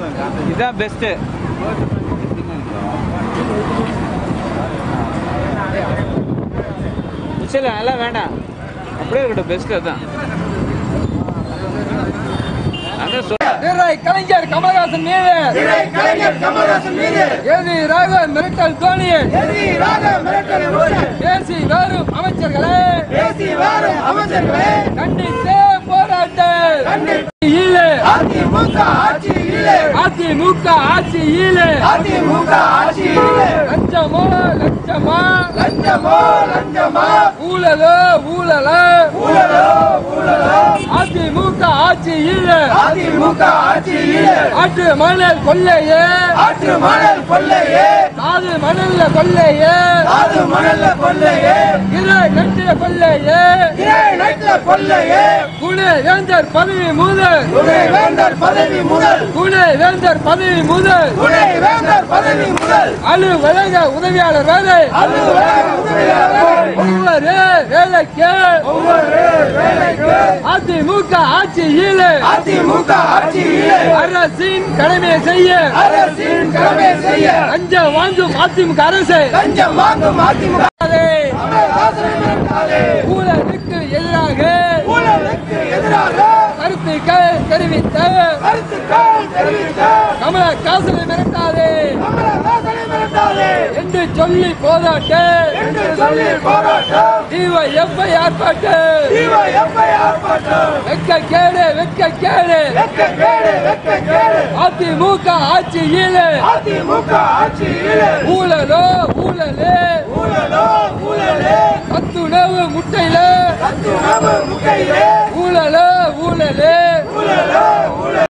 அதான் பெஸ்ட்டு சரி நல்லா வேண்டாம். அப்படியே இருக்கட்டும் பெஸ்ட் அதான் அதான் சொல் வீரை கலைஞர் கமலஹாசன் மீது. கலைஞர் கமலஹாசன் மீது. தோணியை எதிராக மிரட்டல் ஊழல் பேசி வரும் அமைச்சர்களே. பேசி வரும் அமைச்சர்களே. அதிமுக ஆட்சி ஈழு அதிமுக ஆட்சியிலே. லஞ்சமோ லஞ்சமா? லஞ்சமோ லஞ்சமா? ஊழலோ ஊழலோ? ஊழலோ ஊழலோ? அதிமுக ஆட்சி ஈழு அதிமுக ஆட்சியிலே. ஆற்று மணல் கொள்ளையே. ஆற்று மணல் கொள்ளையே. தாது மணல்ல கொள்ளையே. தாது மணல்ல கொள்ளையே. இரு நட்டு கொள்ளையே. கொள்ளையே. குணே வேந்தர் பதவி முதல். வேந்தர் பதவி முதல். குணே வேந்தர் பதவி முதல். வேந்தர் பதவி முதல். அலுவலக உதவியாளர் வேலை. அலுவலக உதவியாளர் ஒவ்வொரு வேலைக்கு ஒவ்வொரு வேலைக்கு அதிமுக ஆட்சியில். அதிமுக ஆட்சியிலே. அரசின் கடமையை செய்ய. அரசின் செய்ய. லஞ்சம் வாங்கும் அதிமுக அரசு. லஞ்சம் வாங்கும் அதிமுக. கருத்துக்கள் தெரிவித்த கருத்துக்கள் தெரிவித்த கமலஹாசனை மிரட்டாதே. என்று சொல்லி போராட்ட. என்று சொல்லி போராட்டம் டிஒஎஃப்ஐ ஆர்ப்பாட்டம் டிஒஎஃப்ஐ ஆர்ப்பாட்டம் வெக்க கேடு வெக்க கேடு வெக்க கேடு வெக்க கேடு அதிமுக ஆட்சியில். அதிமுக ஆட்சியிலே. ஊழலோ ஊழலே. ஊழலோ ஊழலே. சத்துணவு முட்டையில. சத்துணவு முட்டையிலே.